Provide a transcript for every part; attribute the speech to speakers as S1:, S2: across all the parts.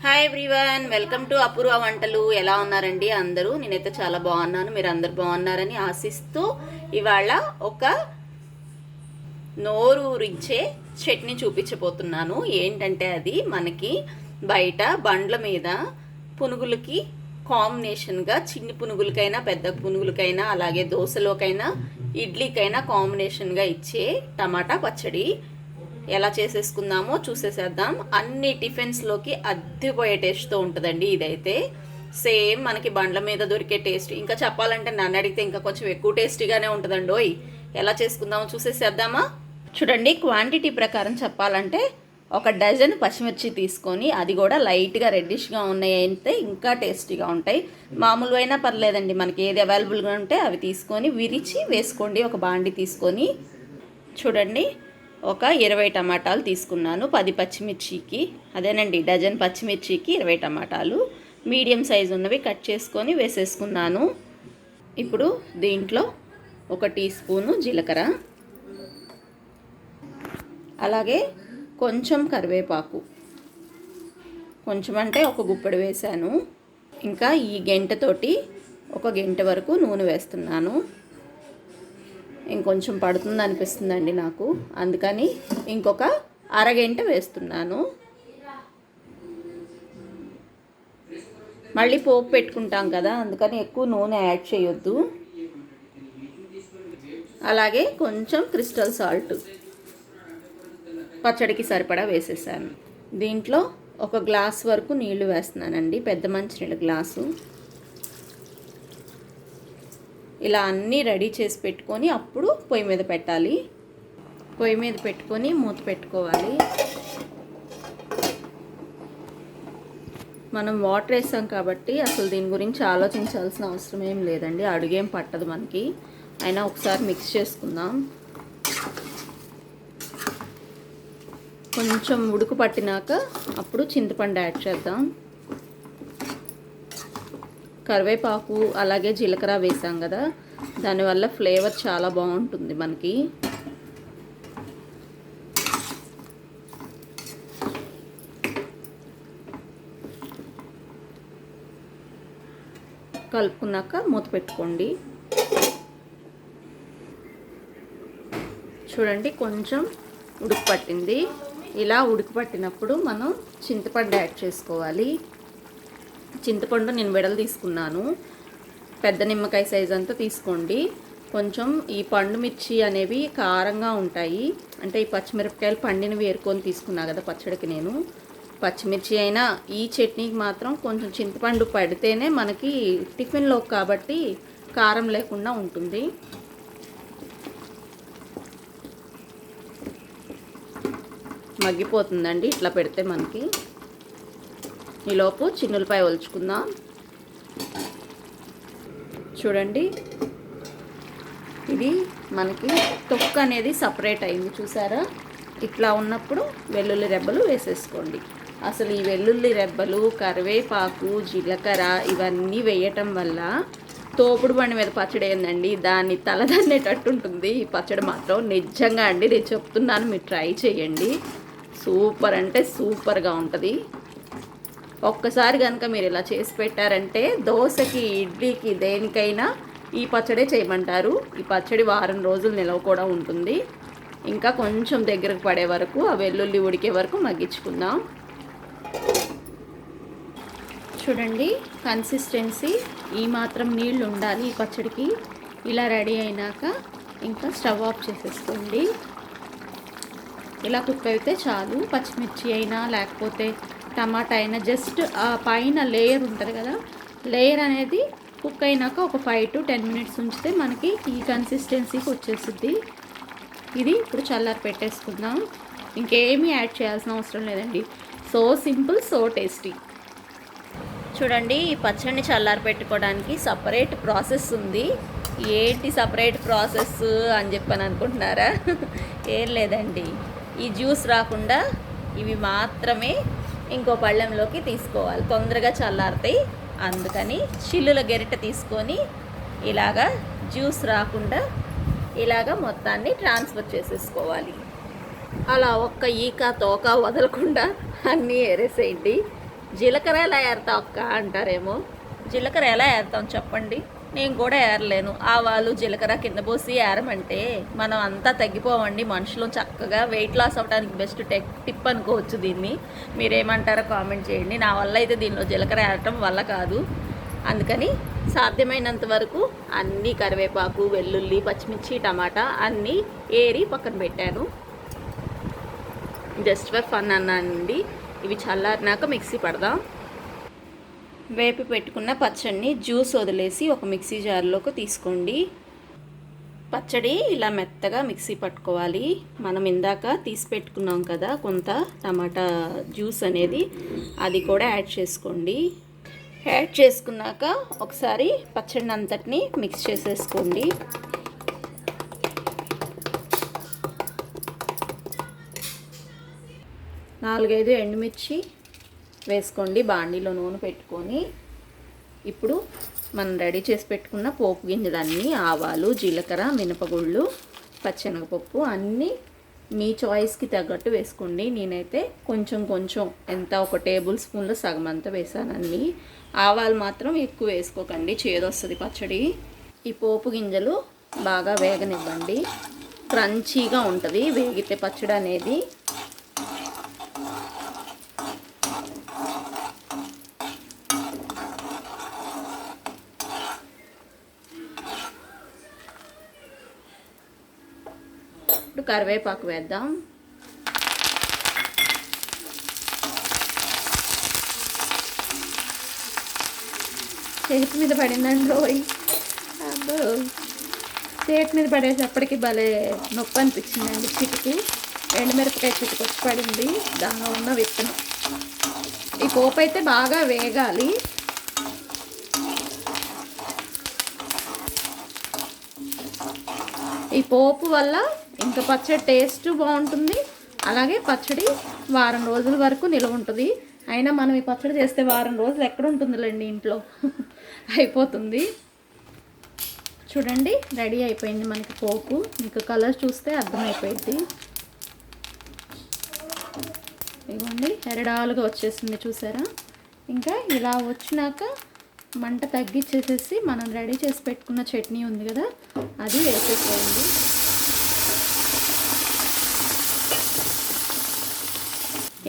S1: Hi everyone welcome to Apoorva వంటలు ఎలా ఉన్నారండి అందరూ? నేనైతే చాలా బాగున్నాను. మీరు అందరు బాగున్నారని ఆశిస్తూ ఇవాళ ఒక నోరు ఊరించే చట్నీ చూపించబోతున్నాను. ఏంటంటే అది మనకి బయట బండ్ల మీద పునుగులకి కాంబినేషన్గా చిన్ని పునుగులకైనా పెద్ద పునుగులకైనా అలాగే దోశలోకైనా ఇడ్లీకైనా కాంబినేషన్గా ఇచ్చే టమాటా పచ్చడి ఎలా చేసేసుకుందామో చూసేసేద్దాం. అన్ని టిఫిన్స్లోకి అద్దిపోయే టేస్ట్తో ఉంటుందండి ఇదైతే. సేమ్ మనకి బండ్ల మీద దొరికే టేస్ట్. ఇంకా చెప్పాలంటే నన్ను అడిగితే ఇంకా కొంచెం ఎక్కువ టేస్టీగానే ఉంటుందండి ఓయ్ ఎలా చేసుకుందామో చూసేసేద్దామా? చూడండి క్వాంటిటీ ప్రకారం చెప్పాలంటే ఒక డజన్ పచ్చిమిర్చి తీసుకొని అది కూడా లైట్గా రెడ్డిష్గా ఉన్నాయి అయితే ఇంకా టేస్టీగా ఉంటాయి. మామూలు అయినా పర్లేదండి మనకి ఏది అవైలబుల్గా ఉంటే అవి తీసుకొని విరిచి వేసుకోండి. ఒక బాండి తీసుకొని చూడండి. ఒక ఇరవై టమాటాలు తీసుకున్నాను. పది పచ్చిమిర్చికి. అదేనండి డజన్ పచ్చిమిర్చికి ఇరవై టమాటాలు. మీడియం సైజు ఉన్నవి కట్ చేసుకొని వేసేసుకున్నాను. ఇప్పుడు దీంట్లో ఒక టీ స్పూను జీలకర్ర. అలాగే కొంచెం కరివేపాకు. కొంచెం అంటే ఒక గుప్పెడు వేశాను. ఇంకా ఈ గెంటతోటి ఒక గంట వరకు నూనె వేస్తున్నాను. ఇంకొంచెం పడుతుంది అనిపిస్తుందండి నాకు. అందుకని ఇంకొక అరగంట వేస్తున్నాను. మళ్ళీ పోపు పెట్టుకుంటాం కదా అందుకని ఎక్కువ నూనె యాడ్ చేయొద్దు. అలాగే కొంచెం క్రిస్టల్ సాల్ట్ పచ్చడికి సరిపడా వేసేసాను. దీంట్లో ఒక గ్లాస్ వరకు నీళ్ళు వేస్తున్నానండి పెద్ద మంచినీళ్ళ గ్లాసు. ఇలా అన్నీ రెడీ చేసి పెట్టుకొని అప్పుడు పొయ్యి మీద పెట్టాలి. పొయ్యి మీద పెట్టుకొని మూత పెట్టుకోవాలి. మనం వాటర్ వేసాం కాబట్టి అసలు దీని గురించి ఆలోచించాల్సిన అవసరం ఏం లేదండి. అడుగేం పట్టదు మనకి. అయినా ఒకసారి మిక్స్ చేసుకుందాం. కొంచెం ఉడుకు పట్టినాక అప్పుడు చింతపండు యాడ్ చేద్దాం. కరివేపాకు అలాగే జీలకర్ర వేసాం కదా దానివల్ల ఫ్లేవర్ చాలా బాగుంటుంది మనకి. కలుపుకున్నాక మూత పెట్టుకోండి. చూడండి కొంచెం ఉడుకు పట్టింది ఇలా ఉడుకు పట్టినప్పుడు మనం చింతపండు యాడ్ చేసుకోవాలి. చింతపండు నేను వెడలు తీసుకున్నాను. పెద్ద నిమ్మకాయ సైజ్ అంతా తీసుకోండి. కొంచెం ఈ పండు మిర్చి అనేవి కారంగా ఉంటాయి. అంటే ఈ పచ్చిమిరపకాయలు పండిని వేరుకొని తీసుకున్నా కదా పచ్చడికి నేను. పచ్చిమిర్చి అయినా ఈ చట్నీకి మాత్రం కొంచెం చింతపండు పడితేనే మనకి టిఫిన్లో కాబట్టి కారం లేకుండా ఉంటుంది. మగ్గిపోతుందండి. ఇట్లా పెడితే మనకి ఈలోపు చిన్నులపాయ ఒలుచుకుందాం. చూడండి. ఇది మనకి తొక్క అనేది సపరేట్ అయింది చూసారా? ఇట్లా ఉన్నప్పుడు వెల్లుల్లి రెబ్బలు వేసేసుకోండి. అసలు ఈ వెల్లుల్లి రెబ్బలు కరివేపాకు జీలకర్ర ఇవన్నీ వేయటం వల్ల తోపుడు బండి మీద పచ్చడి ఏందండి? దాన్ని తలదన్నేటట్టు ఉంటుంది. ఈ పచ్చడి మాత్రం నిజంగా అండి. నేను చెప్తున్నాను మీరు ట్రై చేయండి. సూపర్ అంటే సూపర్గా ఉంటుంది. ఒక్కసారి కనుక మీరు ఇలా చేసి పెట్టారంటే దోశకి ఇడ్లీకి దేనికైనా ఈ పచ్చడే చేయమంటారు. ఈ పచ్చడి వారం రోజులు నిలవ కూడా ఉంటుంది. ఇంకా కొంచెం దగ్గరకు పడే వరకు ఆ వెల్లుల్లి ఉడికే వరకు మగ్గించుకుందాం. చూడండి కన్సిస్టెన్సీ ఈ మాత్రం నీళ్ళు ఉండాలి ఈ పచ్చడికి. ఇలా రెడీ అయినాక ఇంకా స్టవ్ ఆఫ్ చేసేసుకోండి. ఇలా కుక్ అయితే చాలు. పచ్చిమిర్చి అయినా లేకపోతే టమాటా అయినా జస్ట్ ఆ పైన లేయర్ ఉంటుంది కదా లేయర్ అనేది కుక్ అయినాక ఒక ఫైవ్ టు టెన్ మినిట్స్ ఉంచితే మనకి ఈ కన్సిస్టెన్సీకి వచ్చేస్తుంది ఇది ఇప్పుడు చల్లారి పెట్టేసుకుందాం. ఇంకేమీ యాడ్ చేయాల్సిన అవసరం లేదండి. So simple so tasty. చూడండి ఈ పచ్చడిని చల్లారి పెట్టుకోవడానికి సపరేట్ ప్రాసెస్ ఉంది. ఏంటి సపరేట్ ప్రాసెస్ అని చెప్పని అనుకుంటున్నారా? ఏం లేదండి. ఈ జ్యూస్ రాకుండా ఇవి మాత్రమే ఇంకో పళ్ళెంలోకి తీసుకోవాలి. తొందరగా చల్లారుతాయి. అందుకని చిల్లుల గెరిట తీసుకొని ఇలాగా జ్యూస్ రాకుండా ఇలాగ మొత్తాన్ని ట్రాన్స్ఫర్ చేసేసుకోవాలి. అలా ఒక్క ఈక తోక వదలకుండా అన్నీ ఏరేసేయండి. జీలకర్ర ఎలా ఏరుతావు అక్క అంటారేమో? జీలకర్ర ఎలా ఏరుతాం చెప్పండి? నేను కూడా ఏరలేను. ఆవాలు జీలకర్ర కింద పోసి ఏరమంటే మనం అంతా తగ్గిపోవండి. మనుషులు చక్కగా వెయిట్ లాస్ అవ్వడానికి బెస్ట్ టెక్ టిప్ అనుకోవచ్చు దీన్ని. మీరేమంటారో కామెంట్ చేయండి. నా వల్ల అయితే దీనిలో జీలకర్ర ఏరటం వల్ల కాదు. అందుకని సాధ్యమైనంత వరకు అన్నీ కరివేపాకు వెల్లుల్లి పచ్చిమిర్చి టమాటా అన్నీ ఏరి పక్కన పెట్టాను. జస్ట్ ఫర్ ఫన్ అన్నానండి. ఇవి చల్లారినాక మిక్సీ పడదాం. వేపి పెట్టుకున్న పచ్చడిని జ్యూస్ వదిలేసి ఒక మిక్సీ జార్లోకి తీసుకోండి. పచ్చడి ఇలా మెత్తగా మిక్సీ పట్టుకోవాలి. మనం ఇందాక తీసి పెట్టుకున్నాం కదా కొంత టమాటా జ్యూస్ అనేది అది కూడా యాడ్ చేసుకోండి. యాడ్ చేసుకున్నాక ఒకసారి పచ్చడిని అంతటిని మిక్స్ చేసేసుకోండి. నాలుగైదు ఎండుమిర్చి వేసుకోండి బాండీలో నూనె పెట్టుకొని. ఇప్పుడు మనం రెడీ చేసి పెట్టుకున్న పోపు గింజలన్నీ ఆవాలు జీలకర్ర మినపగుళ్ళు పచ్చెనగపప్పు అన్నీ మీ చాయిస్కి తగ్గట్టు వేసుకోండి. నేనైతే కొంచెం కొంచెం ఎంత ఒక టేబుల్ స్పూన్లో సగం అంతా వేసానండి ఆవాలు మాత్రం ఎక్కువ వేసుకోకండి చేదొస్తుంది పచ్చడి. ఈ పోపు గింజలు బాగా వేగనివ్వండి. క్రంచీగా ఉంటుంది వేగితే పచ్చడి అనేది కరివేపాకు వేద్దాం. చేతి మీద పడిందండి రోయ్. అబ్బో. చేతి మీద పడేటప్పటికి భలే నొప్పి అనిపించిందండి చిటికి. ఎండుమిరపకాయ చిటికి వచ్చి పడింది. దానిలో ఉన్న విత్తనం. ఈ పోపు అయితే బాగా వేగాలి. ఈ పోపు వల్ల ఇంకా పచ్చడి టేస్ట్ బాగుంటుంది. అలాగే పచ్చడి వారం రోజుల వరకు నిల్వ ఉంటుంది. అయినా మనం ఈ పచ్చడి చేస్తే వారం రోజులు ఎక్కడ ఉంటుందిలేండి ఇంట్లో? అయిపోతుంది. చూడండి రెడీ అయిపోయింది మనకి పోపు. మీకు కలర్ చూస్తే అర్థమైపోయింది ఇవ్వండి ఎరడాలుగా వచ్చేసింది చూసారా? ఇంకా ఇలా వచ్చినాక మంట తగ్గించేసేసి మనం రెడీ చేసి పెట్టుకున్న చట్నీ ఉంది కదా అది వేసేసేయండి.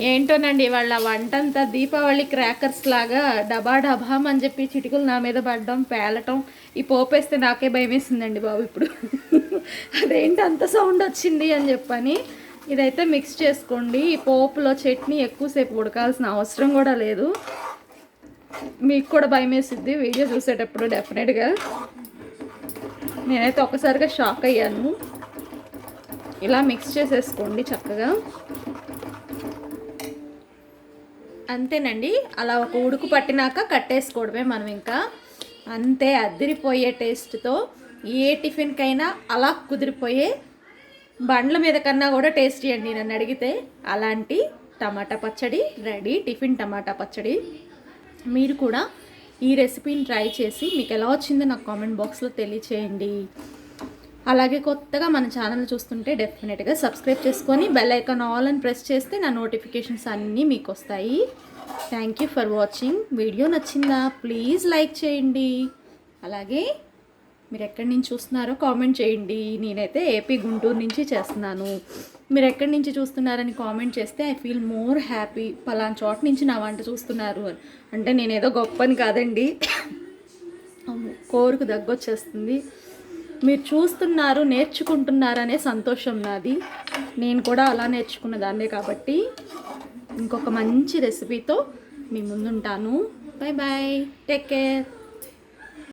S1: ఏంటోనండి వాళ్ళ వంటంతా దీపావళి క్రాకర్స్ లాగా డబా డబామ్ అని చెప్పి చిటికలు నా మీద పడడం పేలటం ఈ పోపేస్తే నాకే భయం వేసిందండి బాబు ఇప్పుడు. అదేంటి అంత సౌండ్ వచ్చింది అని చెప్పని ఇదైతే మిక్స్ చేసుకోండి. ఈ పోపులో చట్నీ ఎక్కువసేపు ఉడకాల్సిన అవసరం కూడా లేదు. మీకు కూడా భయం వేసిద్ది వీడియో చూసేటప్పుడు డెఫినెట్గా నేనైతే ఒకసారిగా షాక్ అయ్యాను. ఇలా మిక్స్ చేసేసుకోండి చక్కగా. అంతేనండి. అలా ఒక ఉడుకు పట్టినాక కట్టేసుకోవడమే మనం ఇంకా. అంతే అద్దిరిపోయే టేస్ట్తో. ఏ టిఫిన్కైనా అలా కుదిరిపోయే బండ్ల మీద కన్నా కూడా టేస్టీ అండి నన్ను అడిగితే. అలాంటి టమాటా పచ్చడి రెడీ టిఫిన్ టమాటా పచ్చడి. మీరు కూడా ఈ రెసిపీని ట్రై చేసి మీకు ఎలా వచ్చిందో నాకు కామెంట్ బాక్స్లో తెలియచేయండి. అలాగే కొత్తగా మన ఛానల్ చూస్తుంటే డెఫినెట్గా సబ్స్క్రైబ్ చేసుకొని బెల్ ఐకాన్ ఆల్ అని ప్రెస్ చేస్తే నా నోటిఫికేషన్స్ అన్నీ మీకు వస్తాయి. Thank you for watching video నచ్చిందా? ప్లీజ్ లైక్ చేయండి. అలాగే మీరు ఎక్కడి నుంచి చూస్తున్నారో కామెంట్ చేయండి. నేనైతే ఏపీ గుంటూరు నుంచి చేస్తున్నాను. మీరు ఎక్కడి నుంచి చూస్తున్నారని కామెంట్ చేస్తే ఐ ఫీల్ మోర్ హ్యాపీ పలానా చోట నుంచి నా వంట చూస్తున్నారు అని. అంటే నేనేదో గొప్పని కాదండి. కోరుకు దగ్గొచ్చేస్తుంది. మీరు చూస్తున్నారు నేర్చుకుంటున్నారనే సంతోషం నాది. నేను కూడా అలా నేర్చుకున్న దాన్నే కాబట్టి ఇంకొక మంచి రెసిపీతో మీ ముందుంటాను. Bye bye take care.